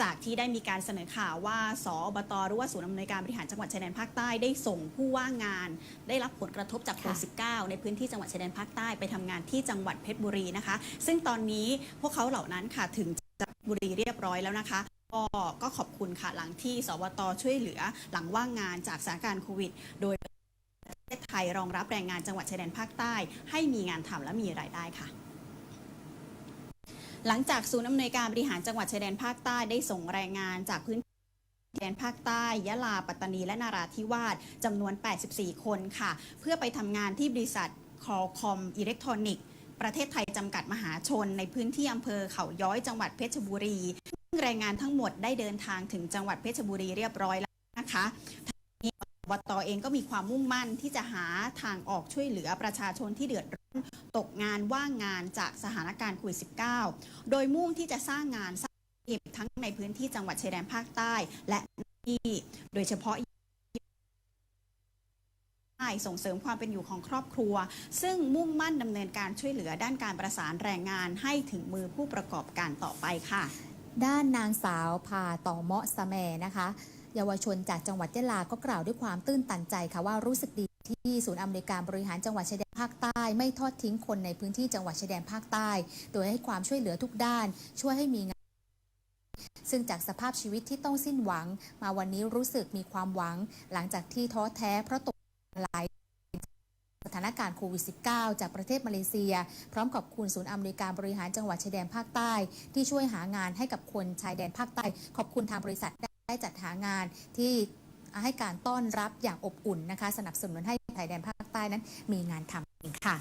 จากที่ได้มีการเสนอข่าวว่าสอบตหรือว่าศูนย์อำนวยการบริหารจังหวัดชายแดนภาคใต้ได้ส่งผู้ว่างงาน ได้รับผลกระทบจากโควิด -19 ในพื้นที่จังหวัดชายแดนภาคใต้ไปทำงานที่จังหวัดเพชรบุรีนะคะ ซึ่งตอนนี้พวกเขาเหล่านั้นค่ะถึงจังหวัดบุรีเรียบร้อยแล้วนะคะก็ก็ขอบคุณค่ะหลังที่สวตช่วยเหลือหลังว่างงานจากสถานการณ์โควิด โดยประเทศไทยรองรับแรงงานจังหวัดชายแดนภาคใต้ ให้มีงานทำและมีรายได้ค่ะ หลังจากศูนย์อำนวยการบริหารจังหวัดชายแดนภาคใต้ได้ส่งแรงงานจากพื้นที่ชายแดนภาคใต้ ยะลา ปัตตานี และนาราธิวาสจำนวน 84 คนค่ะ เพื่อไปทำงานที่บริษัทคอคอมอิเล็กทรอนิกส์ ประเทศไทยจำกัดมหาชน ในพื้นที่อำเภอเขาย้อยจังหวัดเพชรบุรีซึ่งแรงงานทั้งหมดได้เดินทางถึงจังหวัดเพชรบุรีเรียบร้อยแล้วนะคะ ทางนี้อบตเองก็มีความมุ่งมั่นที่จะหาทางออกช่วยเหลือประชาชนที่เดือดร้อนตกงานว่างงานจากสถานการณ์โควิด -19 โดยมุ่งที่จะสร้างงานสร้างอาชีพทั้งในพื้นที่จังหวัดชายแดนภาคใต้ และที่โดยเฉพาะส่งเสริมความเป็นอยู่ของครอบครัว ซึ่งมุ่งมั่นดำเนินการช่วยเหลือด้านการประสานแรงงานให้ถึงมือผู้ประกอบการต่อไปค่ะ ด้านนางสาวพาต่อเมาะสะแมนะคะ เยาวชนจากจังหวัดยะลาก็กล่าวด้วยความตื้นตันใจค่ะว่ารู้สึกดีที่ศูนย์อำนวยการบริหารจังหวัดชายแดนภาคใต้ ไม่ทอดทิ้งคนในพื้นที่จังหวัดชายแดนภาคใต้ โดยให้ความช่วยเหลือทุกด้าน ช่วยให้มีงาน ซึ่งจากสภาพชีวิตที่ต้องสิ้นหวัง มาวันนี้รู้สึกมีความหวัง หลังจากที่ท้อแท้เพราะตกหลายสถานการณ์โควิด -19 จากประเทศมาเลเซีย พร้อมขอบคุณศูนย์อำนวยการบริหารจังหวัดชายแดนภาคใต้ ที่ช่วยหางานให้กับคนชายแดนภาคใต้ ขอบคุณทางบริษัท ได้จัดหางานที่ให้การต้อนรับอย่างอบอุ่นนะคะ สนับสนุนให้ชายแดนภาคใต้นั้นมีงานทำค่ะ